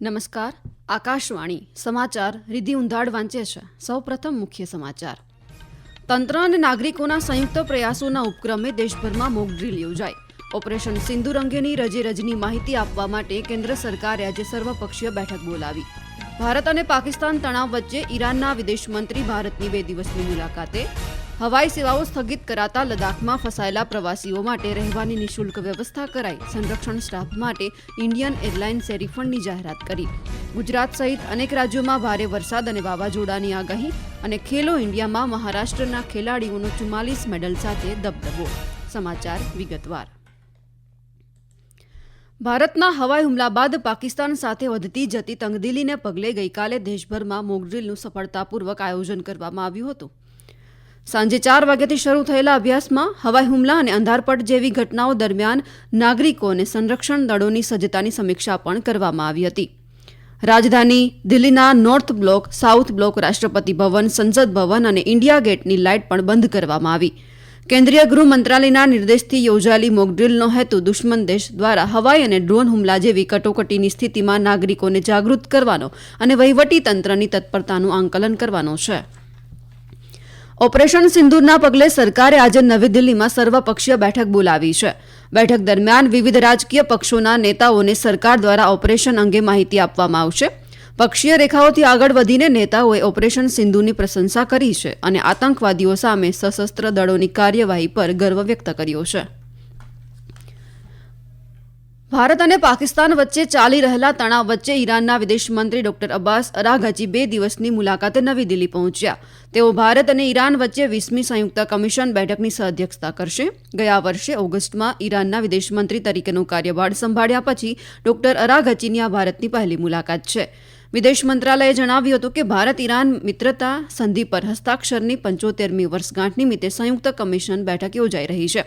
નમસ્કાર. આકાશવાણી સમાચાર રિધિ ઉંધાડ વાંચે છે. સૌપ્રથમ મુખ્ય સમાચાર. તંત્ર અને નાગરિકોના સંયુક્ત પ્રયાસોના ઉપક્રમે દેશભરમાં મોક ડ્રીલ યોજાઈ. ઓપરેશન સિંદુર અંગેની રજે રજની માહિતી આપવા માટે કેન્દ્ર સરકારે આજે સર્વપક્ષીય બેઠક બોલાવી. ભારત અને પાકિસ્તાન તણાવ વચ્ચે ઈરાનના વિદેશ મંત્રી ભારતની બે દિવસની મુલાકાતે હવાઈ સેવાઓ સ્થગિત કરાતા લદ્દાખમાં ફસાયેલા પ્રવાસીઓ માટે રહેવાની નિઃશુલ્ક વ્યવસ્થા કરાઈ. સંરક્ષણ સ્ટાફ માટે ઇન્ડિયન એરલાઇન્સે રિફંડની જાહેરાત કરી. ગુજરાત સહિત અનેક રાજ્યોમાં ભારે વરસાદ અને વાવાઝોડાની આગાહી અને ખેલો ઇન્ડિયામાં મહારાષ્ટ્રના ખેલાડીઓનો ચુમ્માલીસ મેડલ સાથે દબદબો. સમાચાર વિગતવાર. ભારતના હવાઈ હુમલા બાદ પાકિસ્તાન સાથે વધતી જતી તંગદિલીને પગલે ગઈકાલે દેશભરમાં મોકડ્રીલનું સફળતાપૂર્વક આયોજન કરવામાં આવ્યું હતું. સાંજે ચાર વાગ્યાથી શરૂ થયેલા અભ્યાસમાં હવાઈ હુમલા અને અંધારપટ જેવી ઘટનાઓ દરમિયાન નાગરિકો અને સંરક્ષણ દળોની સજ્જતાની સમીક્ષા પણ કરવામાં આવી હતી. રાજધાની દિલ્હીના નોર્થ બ્લોક સાઉથ બ્લોક રાષ્ટ્રપતિ ભવન, સંસદ ભવન અને ઇન્ડિયા ગેટની લાઇટ પણ બંધ કરવામાં આવી. કેન્દ્રીય ગૃહ મંત્રાલયના નિર્દેશથી યોજાયેલી મોકડ્રીલનો હેતુ દુશ્મન દેશ દ્વારા હવાઈ અને ડ્રોન હુમલા જેવી કટોકટીની સ્થિતિમાં નાગરિકોને જાગૃત કરવાનો અને વહીવટી તંત્રની તત્પરતાનું આંકલન કરવાનો છે. ઓપરેશન સિંદૂરના પગલે સરકારે આજે નવી દિલ્હીમાં સર્વપક્ષીય બેઠક બોલાવી છે. બેઠક દરમિયાન વિવિધ રાજકીય પક્ષોના નેતાઓને સરકાર દ્વારા ઓપરેશન અંગે માહિતી આપવામાં આવશે. પક્ષીય રેખાઓથી આગળ વધીને નેતાઓએ ઓપરેશન સિંધુની પ્રશંસા કરી છે અને આતંકવાદીઓ સામે સશસ્ત્ર દળોની કાર્યવાહી પર ગર્વ વ્યક્ત કર્યો છે. ભારત અને પાકિસ્તાન વચ્ચે ચાલી રહેલા તણાવ વચ્ચે ઈરાનના વિદેશ મંત્રી ડોક્ટર અબ્બાસ અરાઘાજી બે દિવસની મુલાકાતે નવી દિલ્હી પહોંચ્યા. તેઓ ભારત અને ઈરાન વચ્ચે વીસમી સંયુક્ત કમિશન બેઠકની સહઅધ્યક્ષતા કરશે. ગયા વર્ષે ઓગસ્ટમાં ઈરાનના વિદેશમંત્રી તરીકેનો કાર્યભાર સંભાળ્યા પછી ડોક્ટર અરાઘચીની આ ભારતની પહેલી મુલાકાત છે. વિદેશ મંત્રાલયે જણાવ્યું હતું કે ભારત ઈરાન મિત્રતા સંધિ પર હસ્તાક્ષરની પંચોતેરમી વર્ષગાંઠ નિમિત્તે સંયુક્ત કમિશન બેઠક યોજાઈ રહી છે.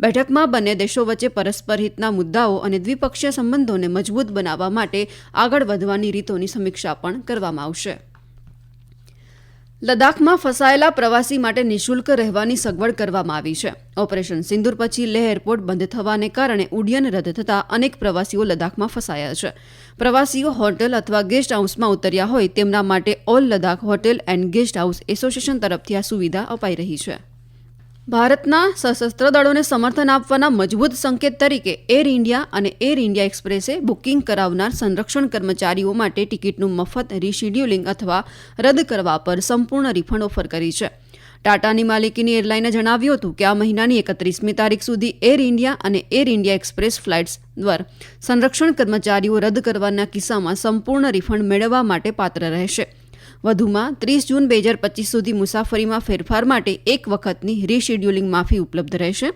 બેઠકમાં બંને દેશો વચ્ચે પરસ્પર હિતના મુદ્દાઓ અને દ્વિપક્ષીય સંબંધોને મજબૂત બનાવવા માટે આગળ વધવાની રીતોની સમીક્ષા પણ કરવામાં આવશે. લદ્દાખમાં ફસાયેલા પ્રવાસી માટે નિઃશુલ્ક રહેવાની સગવડ કરવામાં આવી છે. ઓપરેશન સિંદુર પછી લેહ એરપોર્ટ બંધ થવાને કારણે ઉડ્ડયન રદ થતાં અનેક પ્રવાસીઓ લદ્દાખમાં ફસાયા છે. પ્રવાસીઓ હોટેલ અથવા ગેસ્ટ હાઉસમાં ઉતર્યા હોય તેમના માટે all Ladakh hotel and guest house association તરફથી આ સુવિધા અપાઈ રહી છે. ભારતના સશસ્ત્ર દળોને સમર્થન આપવાના મજબૂત સંકેત તરીકે એર ઇન્ડિયા અને એર ઇન્ડિયા એક્સપ્રેસે બુકિંગ કરાવનાર સંરક્ષણ કર્મચારીઓ માટે ટિકિટનું મફત રીશેડ્યુલિંગ અથવા રદ કરવા પર સંપૂર્ણ રિફંડ ઓફર કરી છે. ટાટાની માલિકીની એરલાઈને જણાવ્યું હતું કે આ મહિનાની એકત્રીસમી તારીખ સુધી એર ઇન્ડિયા અને એર ઇન્ડિયા એક્સપ્રેસ ફ્લાઇટ્સ દ્વારા સંરક્ષણ કર્મચારીઓ રદ કરવાના કિસ્સામાં સંપૂર્ણ રિફંડ મેળવવા માટે પાત્ર રહેશે. વધુમાં ત્રીસ જૂન બે હજાર પચીસ સુધી મુસાફરીમાં ફેરફાર માટે એક વખતની રીશેડ્યુલિંગ માફી ઉપલબ્ધ રહેશે.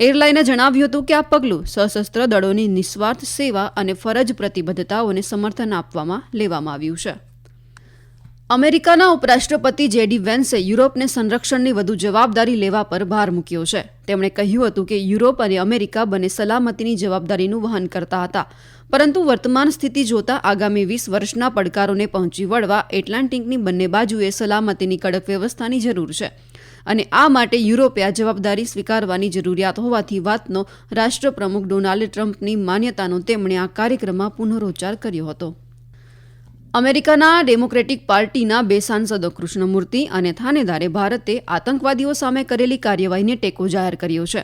એરલાઈને જણાવ્યું હતું કે આ પગલું સશસ્ત્ર દળોની નિસ્વાર્થ સેવા અને ફરજ પ્રતિબદ્ધતાઓને સમર્થન આપવામાં લેવામાં આવ્યું છે. અમેરિકાના ઉપરાષ્ટ્રપતિ જેડી વેન્સે યુરોપને સંરક્ષણની વધુ જવાબદારી લેવા પર ભાર મૂક્યો છે. તેમણે કહ્યું હતું કે યુરોપ અને અમેરિકા બંને સલામતીની જવાબદારીનું વહન કરતા હતા. પરંતુ વર્તમાન સ્થિતિ જોતા આગામી વીસ વર્ષના પડકારોને પહોંચી વળવા એટલાન્ટિકની બંને બાજુએ સલામતીની કડક વ્યવસ્થાની જરૂર છે. અને આ માટે યુરોપે આ જવાબદારી સ્વીકારવાની જરૂરિયાત હોવાથી વાતનો રાષ્ટ્રપ્રમુખ ડોનાલ્ડ ટ્રમ્પની માન્યતાનો તેમણે આ કાર્યક્રમમાં પુનરોચ્ચાર કર્યો હતો. અમેરિકાના ડેમોક્રેટિક પાર્ટીના બે સાંસદો કૃષ્ણમૂર્તિ અને થાનેદારે ભારતે આતંકવાદીઓ સામે કરેલી કાર્યવાહીને ટેકો જાહેર કર્યો છે.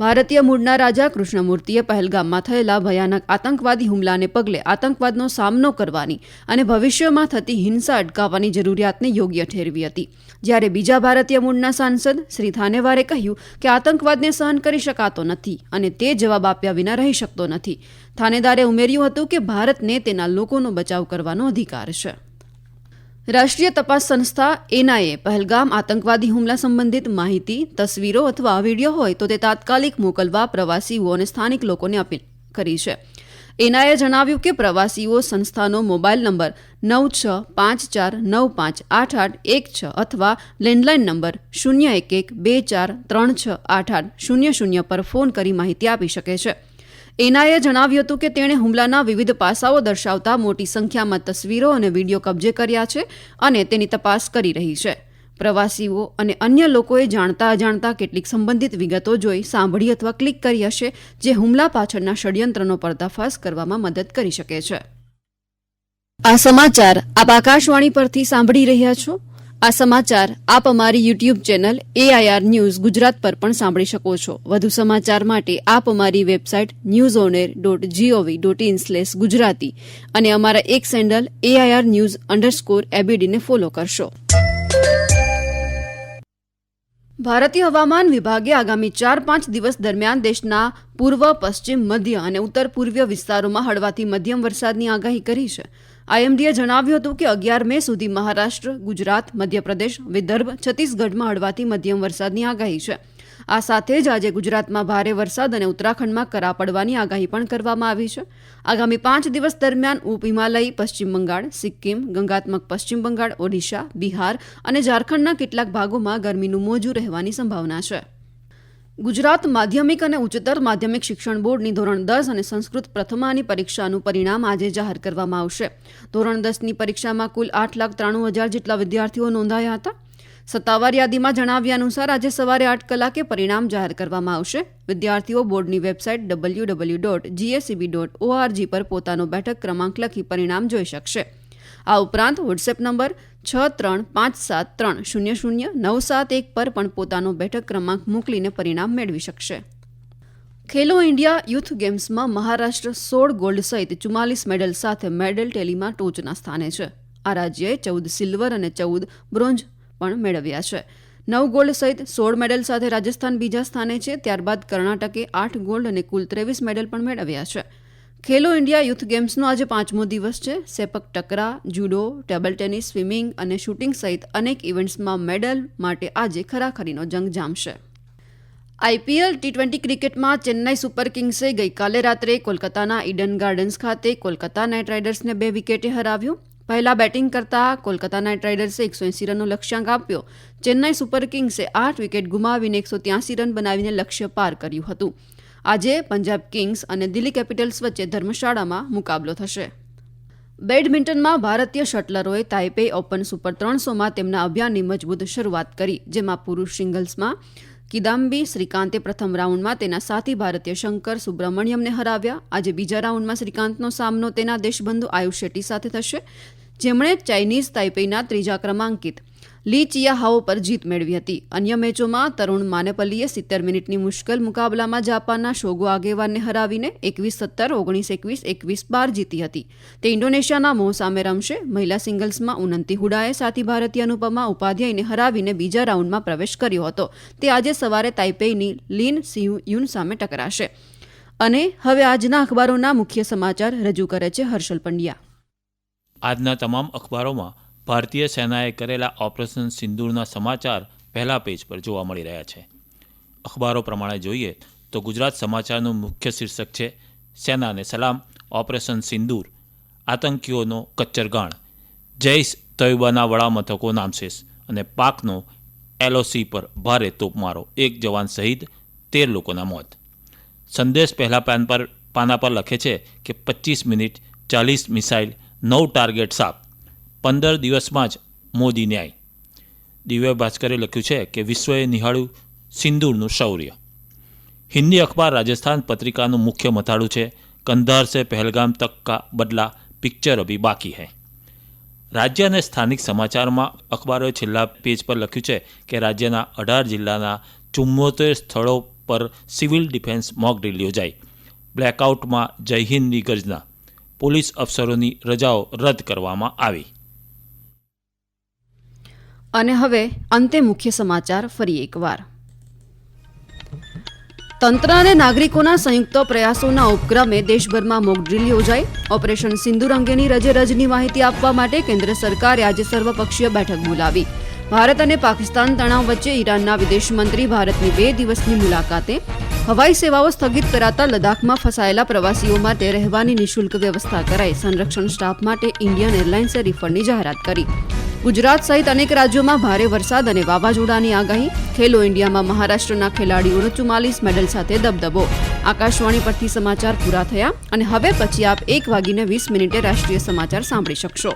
ભારતીય મૂળના રાજા કૃષ્ણમૂર્તિએ પહેલગામમાં થયેલા ભયાનક આતંકવાદી હુમલાને પગલે આતંકવાદનો સામનો કરવાની અને ભવિષ્યમાં થતી હિંસા અટકાવવાની જરૂરિયાતને યોગ્ય ઠેરવી હતી. જ્યારે બીજા ભારતીય મૂળના સાંસદ શ્રી થાનેવારે કહ્યું કે આતંકવાદને સહન કરી શકાતો નથી અને તે જવાબ આપ્યા વિના રહી શકતો નથી. થાનેદારે ઉમેર્યું હતું કે ભારતને તેના લોકોનો બચાવ કરવાનો અધિકાર છે. રાષ્ટ્રીય તપાસ સંસ્થા એનઆઈએ પહેલગામ આતંકવાદી હુમલા સંબંધિત માહિતી, તસવીરો અથવા વીડિયો હોય તો તે તાત્કાલિક મોકલવા પ્રવાસીઓ અને સ્થાનિક લોકોને અપીલ કરી છે. એનઆઈએ જણાવ્યું કે પ્રવાસીઓ સંસ્થાનો મોબાઈલ નંબર નવ છ પાંચ ચાર નવ પાંચ આઠ આઠ એક છ અથવા લેન્ડલાઇન નંબર શૂન્ય એક એક બે ચાર ત્રણ છ આઠ આઠ શૂન્ય શૂન્ય પર ફોન કરી માહિતી આપી શકે છે. એનઆઈએ જણાવ્યું હતું કે તેણે હુમલાના વિવિધ પાસાઓ દર્શાવતા મોટી સંખ્યામાં તસવીરો અને વીડિયો કબજે કર્યા છે અને તેની તપાસ કરી રહી છે. પ્રવાસીઓ અને અન્ય લોકોએ જાણતા અજાણતા કેટલીક સંબંધિત વિગતો જોઈ સાંભળી અથવા ક્લિક કરી હશે, જે હુમલા પાછળના ષડયંત્રનો પર્દાફાશ કરવામાં મદદ કરી શકે છે. આ સમાચાર આપ આકાશવાણી પરથી સાંભળી રહ્યા છો. આ સમાચાર આપ અમારી YouTube channel AIR news Gujarat પર પણ સાંભળી શકો છો. વધુ સમાચાર માટે આપ અમારી website news on air dot GOV dot in slash Gujarati અને અમારા X handle AIR news underscore એબીડીને follow કરશો. ભારતીય હવામાન વિભાગે આગામી ચાર પાંચ દિવસ દરમિયાન દેશના પૂર્વ, પશ્ચિમ, મધ્ય અને ઉત્તર પૂર્વીય વિસ્તારોમાં હળવાથી મધ્યમ વરસાદની આગાહી કરી છે. આઈએમડીએ જણાવ્યું હતું કે અગિયાર મે સુધી મહારાષ્ટ્ર, ગુજરાત, મધ્યપ્રદેશ, વિદર્ભ, છત્તીસગઢમાં હળવાથી મધ્યમ વરસાદની આગાહી છે. આ સાથે જ આજે ગુજરાતમાં ભારે વરસાદ અને ઉત્તરાખંડમાં કરા પડવાની આગાહી પણ કરવામાં આવી છે. આગામી પાંચ દિવસ દરમિયાન ઉપ હિમાલય, પશ્ચિમ બંગાળ, સિક્કિમ, ગંગાત્મક પશ્ચિમ બંગાળ, ઓડિશા, બિહાર અને ઝારખંડના કેટલાક ભાગોમાં ગરમીનું મોજું રહેવાની સંભાવના છે. ગુજરાત માધ્યમિક અને ઉચ્ચતર માધ્યમિક શિક્ષણ બોર્ડની ધોરણ દસ અને સંસ્કૃત પ્રથમાની પરીક્ષાનું પરિણામ આજે જાહેર કરવામાં આવશે. ધોરણ દસની પરીક્ષામાં કુલ આઠ લાખ ત્રાણું હજાર જેટલા વિદ્યાર્થીઓ નોંધાયા હતા. સત્તાવાર યાદીમાં જણાવ્યા અનુસાર આજે સવારે આઠ કલાકે પરિણામ જાહેર કરવામાં આવશે. વિદ્યાર્થીઓ બોર્ડની website W W dot GSCB dot org પર પોતાનો બેઠક ક્રમાંક લખી પરિણામ જોઈ શકશે. આ ઉપરાંત વોટ્સએપ નંબર છ ત્રણ પાંચ સાત ત્રણ શૂન્ય શૂન્ય નવ સાત એક પર પણ પોતાનો બેઠક ક્રમાંક મોકલીને પરિણામ મેળવી શકશે. ખેલો ઇન્ડિયા યુથ ગેમ્સમાં મહારાષ્ટ્ર સોળ ગોલ્ડ સહિત ચુમ્માલીસ મેડલ સાથે મેડલ ટેલીમાં ટોચના સ્થાને છે. આ રાજ્યએ ચૌદ સિલ્વર અને ચૌદ બ્રોન્ઝ પણ મેળવ્યા છે. નવ ગોલ્ડ સહિત સોળ મેડલ સાથે રાજસ્થાન બીજા સ્થાને છે. ત્યારબાદ કર્ણાટકે આઠ ગોલ્ડ અને કુલ ત્રેવીસ મેડલ પણ મેળવ્યા છે. ખેલો ઇન્ડિયા યુથ ગેમ્સનો આજે પાંચમો દિવસ છે. Sepak takraw, judo, table tennis, swimming અને શૂટિંગ સહિત અનેક ઇવેન્ટ્સમાં મેડલ માટે આજે ખરાખરીનો જંગ જામશે. આઈપીએલ ટી ટ્વેન્ટી ક્રિકેટમાં ચેન્નાઈ સુપર કિંગ્સે ગઈકાલે રાત્રે કોલકાતાના ઈડન ગાર્ડન્સ ખાતે કોલકાતા નાઇટ રાઇડર્સને બે વિકેટે હરાવ્યું. પહેલા બેટિંગ કરતા કોલકાતા નાઇટ રાઇડર્સે એકસો એંસી રનનો લક્ષ્યાંક આપ્યો. ચેન્નાઈ સુપર કિંગ્સે આઠ વિકેટ ગુમાવીને એકસો ત્યાસી રન બનાવીને લક્ષ્ય પાર કર્યું હતું. આજે પંજાબ કિંગ્સ અને દિલ્હી કેપિટલ્સ વચ્ચે ધર્મશાળામાં મુકાબલો થશે. બેડમિન્ટનમાં ભારતીય શટલરોએ તાઇપે ઓપન સુપર ત્રણસોમાં તેમના અભિયાનની મજબૂત શરૂઆત કરી, જેમાં પુરુષ સિંગલ્સમાં કિદામ્બી, શ્રીકાંતે પ્રથમ રાઉન્ડમાં તેના સાથી ભારતીય શંકર સુબ્રમણ્યમને હરાવ્યા. આજે બીજા રાઉન્ડમાં શ્રીકાંતનો સામનો તેના દેશબંધુ આયુષ શેટ્ટી સાથે થશે, જેમણે ચાઇનીઝ તાઇપેઈના ત્રીજા ક્રમાંકિત લી ચિયાહાઓ પર જીત મેળવી હતી. અન્ય મેચોમાં તરુણ માનેપલ્લીએ સિત્તેર મિનિટની મુશ્કેલ મુકાબલામાં જાપાનના શોગો આગેવાનને હરાવીને એકવીસ સત્તર, ઓગણીસ એકવીસ એકવીસ બાર જીતી હતી. તે ઇન્ડોનેશિયાના મોહ સામે રમશે. મહિલા સિંગલ્સમાં ઉનંતી હુડાએ સાથી ભારતીય અનુપમા ઉપાધ્યાયને હરાવીને બીજા રાઉન્ડમાં પ્રવેશ કર્યો હતો. તે આજે સવારે તાઇપેઈની લીન સિંહ યુન સામે ટકરાશે. અને હવે આજના અખબારોના મુખ્ય સમાચાર રજૂ કરે છે હર્ષલ પંડ્યા. આજના તમામ અખબારોમાં ભારતીય સેનાએ કરેલા ઓપરેશન સિંદૂરના સમાચાર પહેલા પેજ પર જોવા મળી રહ્યા છે. અખબારો પ્રમાણે જોઈએ તો ગુજરાત સમાચારનું મુખ્ય શીર્ષક છે, સેનાને સલામ, ઓપરેશન સિંદૂર, આતંકીઓનો કચ્ચરગાણ જૈશ તૈયબાના વડામથકો નામશેષ અને પાકનો એલઓસી પર ભારે તોપમારો, એક જવાન સહિત તેર લોકોના મોત. સંદેશ પહેલા પાન પર પાના પર લખે છે કે પચીસ મિનિટ ચાલીસ મિસાઇલ, નવ ટાર્ગેટ સાપ પંદર દિવસમાં જ મોદી ન્યાય દિવ્ય ભાસ્કરે લખ્યું છે કે વિશ્વએ નિહાળ્યું સિંદૂરનું શૌર્ય. હિન્દી અખબાર રાજસ્થાન પત્રિકાનું મુખ્ય મથાળું છે, કંધાર સે પહેલગામ તક કા બદલા પિક્ચર અભી બાકી હૈ. રાજ્ય અને સ્થાનિક સમાચારમાં અખબારોએ છેલ્લા પેજ પર લખ્યું છે કે રાજ્યના અઢાર જિલ્લાના ચુમ્મોતેર સ્થળો પર સિવિલ ડિફેન્સ મોક ડ્રીલ યોજાઈ. બ્લેકઆઉટમાં જય હિન્દની ગર્જના. પોલીસ અફસરોની રજાઓ રદ કરવામાં આવી. અને હવે અંતે મુખ્ય સમાચાર ફરી એકવાર. તંત્ર અને નાગરિકોના સંયુક્ત પ્રયાસોના ઉપક્રમે દેશભરમાં મોકડ્રીલ યોજાઈ. ઓપરેશન સિંદુર અંગેની રજે રજની માહિતી આપવા માટે કેન્દ્ર સરકારે આજે સર્વપક્ષીય બેઠક બોલાવી. ભારત અને પાકિસ્તાન તણાવ વચ્ચે ઈરાનના વિદેશ મંત્રી ભારતની બે દિવસની મુલાકાતે હવાઈ સેવાઓ સ્થગિત કરાતા લદ્દાખમાં ફસાયેલા પ્રવાસીઓ માટે રહેવાની નિઃશુલ્ક વ્યવસ્થા કરાઈ. સંરક્ષણ સ્ટાફ માટે ઇન્ડિયન એરલાઇન્સે રિફંડની જાહેરાત કરી. ગુજરાત સહિત અનેક રાજ્યોમાં ભારે વરસાદ અને વાવાઝોડાની આગાહી. ખેલો ઇન્ડિયામાં મહારાષ્ટ્રના ખેલાડીઓનો ચુમ્માલીસ મેડલ સાથે દબદબો. આકાશવાણી પરથી સમાચાર પૂરા થયા અને હવે પછી આપ એક વાગીને વીસ મિનિટે રાષ્ટ્રીય સમાચાર સાંભળી શકશો.